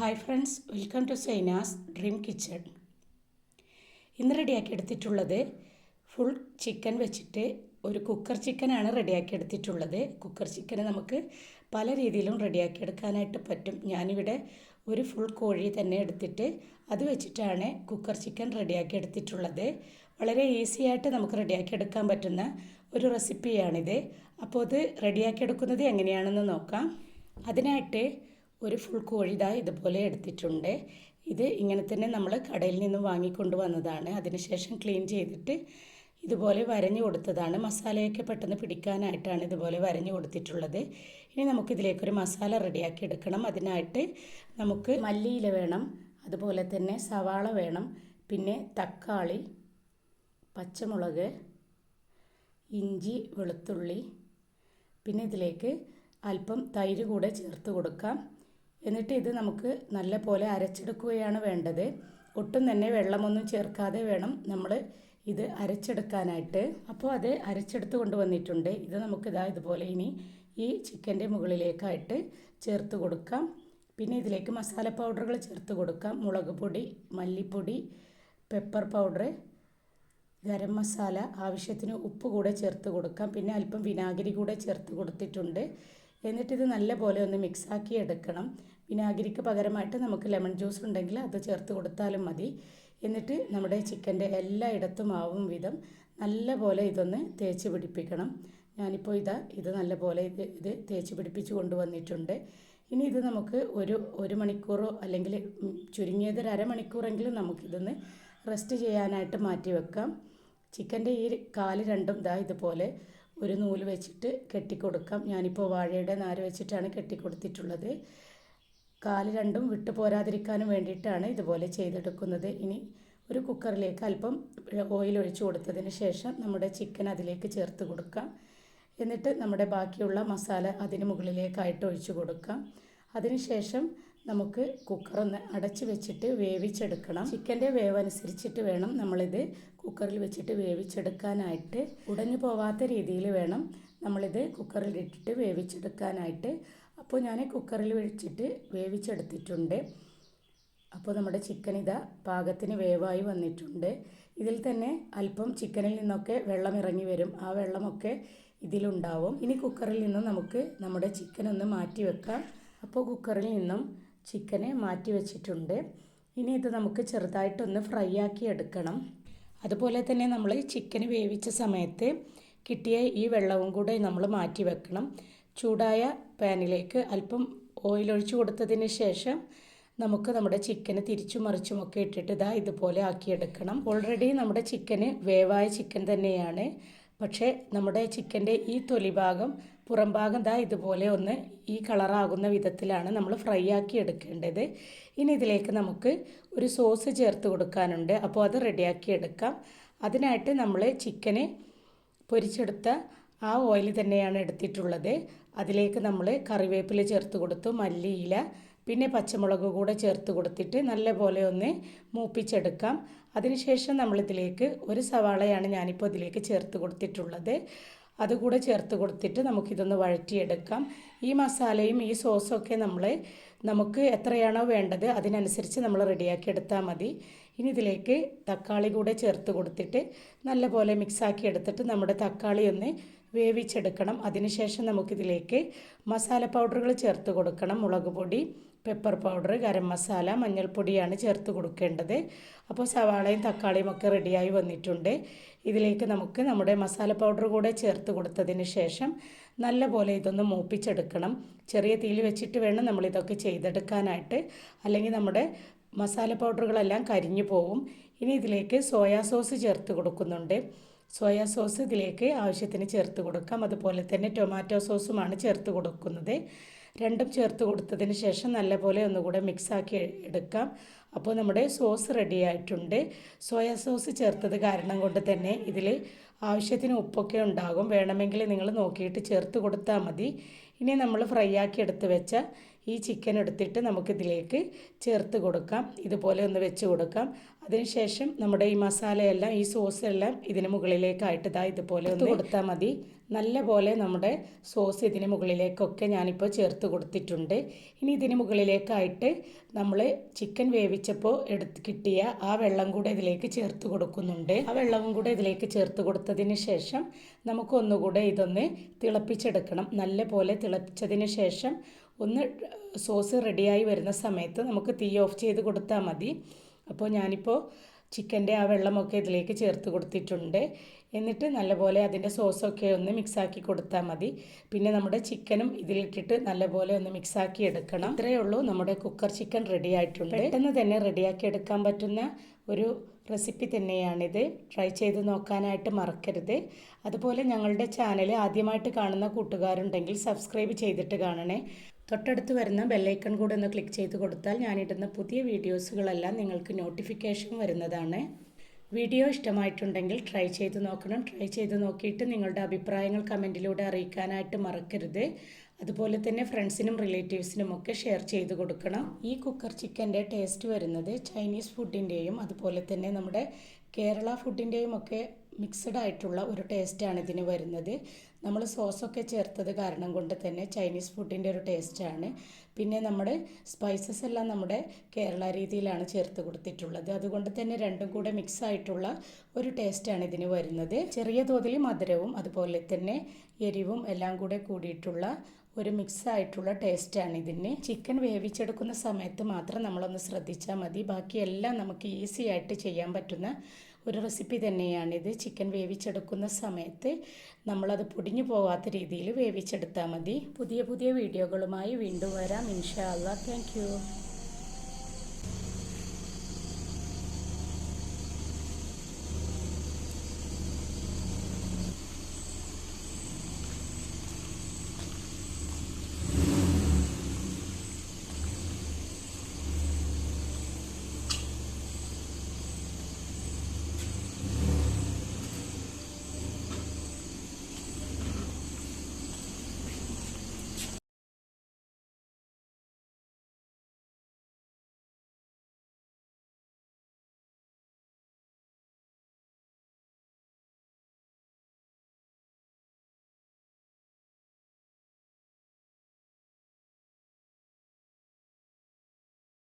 Hi friends welcome to Zaina's dream kitchen. ഇന്ന് റെഡിയാക്കി എടുത്തിട്ടുള്ളത് ഫുൾ ചിക്കൻ വെച്ചിട്ട് ഒരു കുക്കർ ചിക്കനാണ് റെഡിയാക്കി എടുത്തിട്ടുള്ളത്. കുക്കർ ചിക്കൻ നമുക്ക് പല രീതിയിലും റെഡിയാക്കി എടുക്കാനായിട്ട് പറ്റും. ഞാനിവിടെ ഒരു ഫുൾ കോഴി തന്നെ എടുത്തിട്ട് അത് വെച്ചിട്ടാണ് കുക്കർ ചിക്കൻ റെഡിയാക്കി എടുത്തിട്ടുള്ളത്. വളരെ ഈസി ആയിട്ട് നമുക്ക് റെഡിയാക്കി എടുക്കാൻ പറ്റുന്ന ഒരു റെസിപ്പിയാണിത് അപ്പോൾ അത് റെഡിയാക്കി എടുക്കുന്നത് എങ്ങനെയാണെന്ന് നോക്കാം. അതിനായിട്ട് ഒരു ഫുൾ കോഴിത ഇതുപോലെ എടുത്തിട്ടുണ്ട്. ഇത് ഇങ്ങനെ തന്നെ നമ്മൾ കടയിൽ നിന്ന് വാങ്ങിക്കൊണ്ട് വന്നതാണ്. അതിനുശേഷം ക്ലീൻ ചെയ്തിട്ട് ഇതുപോലെ വരഞ്ഞു കൊടുത്തതാണ്. മസാലയൊക്കെ പെട്ടെന്ന് പിടിക്കാനായിട്ടാണ് ഇതുപോലെ വരഞ്ഞു കൊടുത്തിട്ടുള്ളത്. ഇനി നമുക്കിതിലേക്കൊരു മസാല റെഡിയാക്കി എടുക്കണം. അതിനായിട്ട് നമുക്ക് മല്ലിയില വേണം. അതുപോലെ തന്നെ സവാള വേണം. പിന്നെ തക്കാളി പച്ചമുളക് ഇഞ്ചി വെളുത്തുള്ളി. പിന്നെ ഇതിലേക്ക് അല്പം തൈര് കൂടെ ചേർത്ത് കൊടുക്കാം. എന്നിട്ട് ഇത് നമുക്ക് നല്ല പോലെ അരച്ചെടുക്കുകയാണ് വേണ്ടത്. ഒട്ടും തന്നെ വെള്ളമൊന്നും ചേർക്കാതെ വേണം നമ്മൾ ഇത് അരച്ചെടുക്കാനായിട്ട്. അപ്പോൾ അത് അരച്ചെടുത്ത് കൊണ്ടുവന്നിട്ടുണ്ട്. ഇത് നമുക്ക് ഇതാ ഇതുപോലെ ഇനി ഈ ചിക്കന്റെ മുകളിലേക്കായിട്ട് ചേർത്ത് കൊടുക്കാം. പിന്നെ ഇതിലേക്ക് മസാല പൗഡറുകൾ ചേർത്ത് കൊടുക്കാം. മുളക് പൊടി മല്ലിപ്പൊടി പെപ്പർ പൗഡർ ഗരം മസാല ആവശ്യത്തിന് ഉപ്പ് കൂടെ ചേർത്ത് കൊടുക്കാം. പിന്നെ അല്പം വിനാഗിരി കൂടെ ചേർത്ത് കൊടുത്തിട്ടുണ്ട്. എന്നിട്ടിത് നല്ലപോലെ ഒന്ന് മിക്സാക്കി എടുക്കണം. വിനാഗിരിക്ക് പകരമായിട്ട് നമുക്ക് ലെമൺ ജ്യൂസ് ഉണ്ടെങ്കിൽ അത് ചേർത്ത് കൊടുത്താലും മതി. എന്നിട്ട് നമ്മുടെ ചിക്കന്റെ എല്ലായിടത്തും ആവും വിധം നല്ലപോലെ ഇതൊന്ന് തേച്ച് പിടിപ്പിക്കണം. ഞാനിപ്പോൾ ഇതാ ഇത് നല്ലപോലെ ഇത് ഇത് തേച്ച് പിടിപ്പിച്ച് കൊണ്ടുവന്നിട്ടുണ്ട്. ഇനി ഇത് നമുക്ക് ഒരു ഒരു മണിക്കൂറോ അല്ലെങ്കിൽ ചുരുങ്ങിയത് ഒരു അരമണിക്കൂറെങ്കിലും നമുക്കിതൊന്ന് റെസ്റ്റ് ചെയ്യാനായിട്ട് മാറ്റി വെക്കാം. ചിക്കന്റെ ഈ കാൽ രണ്ടും ഇതാ ഇതുപോലെ ഒരു നൂൽ വെച്ചിട്ട് കെട്ടിക്കൊടുക്കാം. ഞാനിപ്പോൾ വാഴയുടെ നാര് വെച്ചിട്ടാണ് കെട്ടിക്കൊടുത്തിട്ടുള്ളത്. കാൽ രണ്ടും വിട്ടു പോരാതിരിക്കാനും വേണ്ടിയിട്ടാണ് ഇതുപോലെ ചെയ്തെടുക്കുന്നത്. ഇനി ഒരു കുക്കറിലേക്ക് അല്പം ഓയിൽ ഒഴിച്ചു കൊടുത്തതിന് ശേഷം നമ്മുടെ ചിക്കൻ അതിലേക്ക് ചേർത്ത് കൊടുക്കാം. എന്നിട്ട് നമ്മുടെ ബാക്കിയുള്ള മസാല അതിന് മുകളിലേക്കായിട്ട് ഒഴിച്ചു കൊടുക്കാം. അതിനുശേഷം നമുക്ക് കുക്കറൊന്ന് അടച്ച് വെച്ചിട്ട് വേവിച്ചെടുക്കണം. ചിക്കന്റെ വേവ് അനുസരിച്ചിട്ട് വേണം നമ്മളിത് കുക്കറിൽ വെച്ചിട്ട് വേവിച്ചെടുക്കാനായിട്ട്. ഉടഞ്ഞു പോവാത്ത രീതിയിൽ വേണം നമ്മളിത് കുക്കറിൽ ഇട്ടിട്ട് വേവിച്ചെടുക്കാനായിട്ട്. അപ്പോൾ ഞാൻ കുക്കറിൽ വെച്ചിട്ട് വേവിച്ചെടുത്തിട്ടുണ്ട്. അപ്പോൾ നമ്മുടെ ചിക്കൻ ഇതാ പാകത്തിന് വേവായി വന്നിട്ടുണ്ട്. ഇതിൽ തന്നെ അല്പം ചിക്കനിൽ നിന്നൊക്കെ വെള്ളം ഇറങ്ങി വരും. ആ വെള്ളമൊക്കെ ഇതിലുണ്ടാവും. ഇനി കുക്കറിൽ നിന്നും നമുക്ക് നമ്മുടെ ചിക്കൻ ഒന്ന് മാറ്റി വെക്കാം. അപ്പോൾ കുക്കറിൽ നിന്നും ചിക്കനെ മാറ്റി വെച്ചിട്ടുണ്ട്. ഇനി ഇത് നമുക്ക് ചെറുതായിട്ടൊന്ന് ഫ്രൈ ആക്കി എടുക്കണം. അതുപോലെ തന്നെ നമ്മൾ ചിക്കൻ വേവിച്ച സമയത്ത് കിട്ടിയ ഈ വെള്ളവും കൂടെ നമ്മൾ മാറ്റി വെക്കണം. ചൂടായ പാനിലേക്ക് അല്പം ഓയിൽ ഒഴിച്ചു കൊടുത്തതിന് ശേഷം നമുക്ക് നമ്മുടെ ചിക്കന് തിരിച്ചും മറിച്ചുമൊക്കെ ഇട്ടിട്ട് ഇതാ ഇതുപോലെ ആക്കിയെടുക്കണം. ഓൾറെഡി നമ്മുടെ ചിക്കന് വേവായ ചിക്കൻ തന്നെയാണ്. പക്ഷേ നമ്മുടെ ചിക്കന്റെ ഈ തൊലി ഭാഗം പുറം ഭാഗം ദാ ഇതുപോലെ ഒന്ന് ഈ കളറാകുന്ന വിധത്തിലാണ് നമ്മൾ ഫ്രൈ ആക്കി എടുക്കേണ്ടത്. ഇനി ഇതിലേക്ക് നമുക്ക് ഒരു സോസ് ചേർത്ത് കൊടുക്കാനുണ്ട്. അപ്പോൾ അത് റെഡിയാക്കി എടുക്കാം. അതിനായിട്ട് നമ്മൾ ചിക്കന് പൊരിച്ചെടുത്ത ആ ഓയിൽ തന്നെയാണ് എടുത്തിട്ടുള്ളത്. അതിലേക്ക് നമ്മൾ കറിവേപ്പില ചേർത്ത് കൊടുത്തു മല്ലിയില പിന്നെ പച്ചമുളക് കൂടെ ചേർത്ത് കൊടുത്തിട്ട് നല്ലപോലെ ഒന്ന് മൂപ്പിച്ചെടുക്കാം. അതിനുശേഷം നമ്മളിതിലേക്ക് ഒരു സവാളയാണ് ഞാനിപ്പോൾ ഇതിലേക്ക് ചേർത്ത് കൊടുത്തിട്ടുള്ളത്. അതുകൂടെ ചേർത്ത് കൊടുത്തിട്ട് നമുക്കിതൊന്ന് വഴറ്റിയെടുക്കാം. ഈ മസാലയും ഈ സോസൊക്കെ നമ്മൾ നമുക്ക് എത്രയാണോ വേണ്ടത് അതിനനുസരിച്ച് നമ്മൾ റെഡിയാക്കി എടുത്താൽ മതി. ഇനി ഇതിലേക്ക് തക്കാളി കൂടെ ചേർത്ത് കൊടുത്തിട്ട് നല്ലപോലെ മിക്സാക്കി എടുത്തിട്ട് നമ്മുടെ തക്കാളി ഒന്ന് വേവിച്ചെടുക്കണം. അതിനുശേഷം നമുക്കിതിലേക്ക് മസാല പൗഡറുകൾ ചേർത്ത് കൊടുക്കണം മുളക് പൊടി. പെപ്പർ പൗഡർ ഗരം മസാല മഞ്ഞൾപ്പൊടിയാണ് ചേർത്ത് കൊടുക്കേണ്ടത്. അപ്പോൾ സവാളയും തക്കാളിയും ഒക്കെ റെഡിയായി വന്നിട്ടുണ്ട്. ഇതിലേക്ക് നമുക്ക് നമ്മുടെ മസാല പൗഡർ കൂടെ ചേർത്ത് കൊടുത്തതിന് ശേഷം നല്ലപോലെ ഇതൊന്ന് മൂപ്പിച്ചെടുക്കണം. ചെറിയ തീയിൽ വെച്ചിട്ട് വേണം നമ്മളിതൊക്കെ ചെയ്തെടുക്കാനായിട്ട്. അല്ലെങ്കിൽ നമ്മുടെ മസാല പൗഡറുകളെല്ലാം കരിഞ്ഞു പോവും. ഇനി ഇതിലേക്ക് സോയാ സോസ് ചേർത്ത് കൊടുക്കുന്നുണ്ട്. സോയാ സോസ് ഇതിലേക്ക് ആവശ്യത്തിന് ചേർത്ത് കൊടുക്കാം. അതുപോലെ തന്നെ ടൊമാറ്റോ സോസുമാണ് ചേർത്ത് കൊടുക്കുന്നത്. രണ്ടും ചേർത്ത് കൊടുത്തതിന് ശേഷം നല്ലപോലെ ഒന്നുകൂടെ മിക്സാക്കി എടുക്കാം. അപ്പോൾ നമ്മുടെ സോസ് റെഡി ആയിട്ടുണ്ട്. സോയാ സോസ് ചേർത്തത് കാരണം കൊണ്ട് തന്നെ ഇതിൽ ആവശ്യത്തിന് ഉപ്പൊക്കെ ഉണ്ടാകും. വേണമെങ്കിൽ നിങ്ങൾ നോക്കിയിട്ട് ചേർത്ത് കൊടുത്താൽ മതി. ഇനി നമ്മൾ ഫ്രൈ ആക്കി എടുത്ത് വെച്ച ഈ ചിക്കൻ എടുത്തിട്ട് നമുക്കിതിലേക്ക് ചേർത്ത് കൊടുക്കാം. ഇതുപോലെ ഒന്ന് വെച്ച് കൊടുക്കാം. അതിനുശേഷം നമ്മുടെ ഈ മസാലയെല്ലാം ഈ സോസെല്ലാം ഇതിന് മുകളിലേക്കായിട്ട് ഇതാ ഇതുപോലെ ഒന്ന് കൊടുത്താൽ മതി. നല്ല പോലെ നമ്മുടെ സോസ് ഇതിന് മുകളിലേക്കൊക്കെ ഞാനിപ്പോൾ ചേർത്ത് കൊടുത്തിട്ടുണ്ട്. ഇനി ഇതിന് മുകളിലേക്കായിട്ട് നമ്മൾ ചിക്കൻ വേവിച്ചപ്പോൾ എടുത്ത് കിട്ടിയ ആ വെള്ളം കൂടെ ഇതിലേക്ക് ചേർത്ത് കൊടുക്കുന്നുണ്ട്. ആ വെള്ളവും കൂടെ ഇതിലേക്ക് ചേർത്ത് കൊടുത്തതിന് ശേഷം നമുക്കൊന്നുകൂടെ ഇതൊന്ന് തിളപ്പിച്ചെടുക്കണം. നല്ല പോലെ തിളപ്പിച്ചതിന് ശേഷം ഒന്ന് സോസ് റെഡിയായി വരുന്ന സമയത്ത് നമുക്ക് തീ ഓഫ് ചെയ്ത് കൊടുത്താൽ മതി. അപ്പോൾ ഞാനിപ്പോൾ ചിക്കന്റെ ആ വെള്ളമൊക്കെ ഇതിലേക്ക് ചേർത്ത് കൊടുത്തിട്ടുണ്ട്. എന്നിട്ട് നല്ലപോലെ അതിന്റെ സോസൊക്കെ ഒന്ന് മിക്സാക്കി കൊടുത്താൽ മതി. പിന്നെ നമ്മുടെ ചിക്കനും ഇതിലിട്ടിട്ട് നല്ലപോലെ ഒന്ന് മിക്സാക്കി എടുക്കണം. ഇത്രയേ ഉള്ളൂ. നമ്മുടെ കുക്കർ ചിക്കൻ റെഡി ആയിട്ടുണ്ട്. പെട്ടെന്ന് തന്നെ റെഡിയാക്കി എടുക്കാൻ പറ്റുന്ന ഒരു റെസിപ്പി തന്നെയാണിത്. ട്രൈ ചെയ്ത് നോക്കാനായിട്ട് മറക്കരുത്. അതുപോലെ ഞങ്ങളുടെ ചാനൽ ആദ്യമായിട്ട് കാണുന്ന കൂട്ടുകാരുണ്ടെങ്കിൽ സബ്സ്ക്രൈബ് ചെയ്തിട്ട് കാണണേ. തൊട്ടടുത്ത് വരുന്ന ബെല്ലൈക്കൺ കൂടെ ഒന്ന് ക്ലിക്ക് ചെയ്ത് കൊടുത്താൽ ഞാനിടുന്ന പുതിയ വീഡിയോസുകളെല്ലാം നിങ്ങൾക്ക് നോട്ടിഫിക്കേഷൻ വരുന്നതാണ്. വീഡിയോ ഇഷ്ടമായിട്ടുണ്ടെങ്കിൽ ട്രൈ ചെയ്ത് നോക്കണം. ട്രൈ ചെയ്ത് നോക്കിയിട്ട് നിങ്ങളുടെ അഭിപ്രായങ്ങൾ കമന്റിലൂടെ അറിയിക്കാനായിട്ട് മറക്കരുത്. അതുപോലെ തന്നെ ഫ്രണ്ട്സിനും റിലേറ്റീവ്സിനും ഒക്കെ ഷെയർ ചെയ്ത് കൊടുക്കണം. ഈ കുക്കർ ചിക്കന്റെ ടേസ്റ്റ് വരുന്നത് ചൈനീസ് ഫുഡിന്റെയും അതുപോലെ തന്നെ നമ്മുടെ കേരള ഫുഡിന്റെയും ഒക്കെ മിക്സഡ് ആയിട്ടുള്ള ഒരു ടേസ്റ്റാണ് ഇതിന് വരുന്നത്. നമ്മൾ സോസൊക്കെ ചേർത്തത് കാരണം കൊണ്ട് തന്നെ ചൈനീസ് ഫുഡിന്റെ ഒരു ടേസ്റ്റാണ്. പിന്നെ നമ്മുടെ സ്പൈസസ് എല്ലാം നമ്മുടെ കേരള രീതിയിലാണ് ചേർത്ത് കൊടുത്തിട്ടുള്ളത്. അതുകൊണ്ട് തന്നെ രണ്ടും കൂടെ മിക്സ് ആയിട്ടുള്ള ഒരു ടേസ്റ്റാണ് ഇതിന് വരുന്നത്. ചെറിയ തോതിൽ മധുരവും അതുപോലെ തന്നെ എരിവും എല്ലാം കൂടെ കൂടിയിട്ടുള്ള ഒരു മിക്സ് ആയിട്ടുള്ള ടേസ്റ്റാണ് ഇതിന്. ചിക്കൻ വേവിച്ചെടുക്കുന്ന സമയത്ത് മാത്രം നമ്മളൊന്ന് ശ്രദ്ധിച്ചാൽ മതി. ബാക്കിയെല്ലാം നമുക്ക് ഈസി ആയിട്ട് ചെയ്യാൻ പറ്റുന്ന ഒരു റെസിപ്പി തന്നെയാണിത് ചിക്കൻ വേവിച്ചെടുക്കുന്ന സമയത്ത് നമ്മളത് പൊടിഞ്ഞു പോകാത്ത രീതിയിൽ വേവിച്ചെടുത്താൽ മതി. പുതിയ പുതിയ വീഡിയോകളുമായി വീണ്ടും വരാം. ഇൻഷാ അല്ലാ താങ്ക്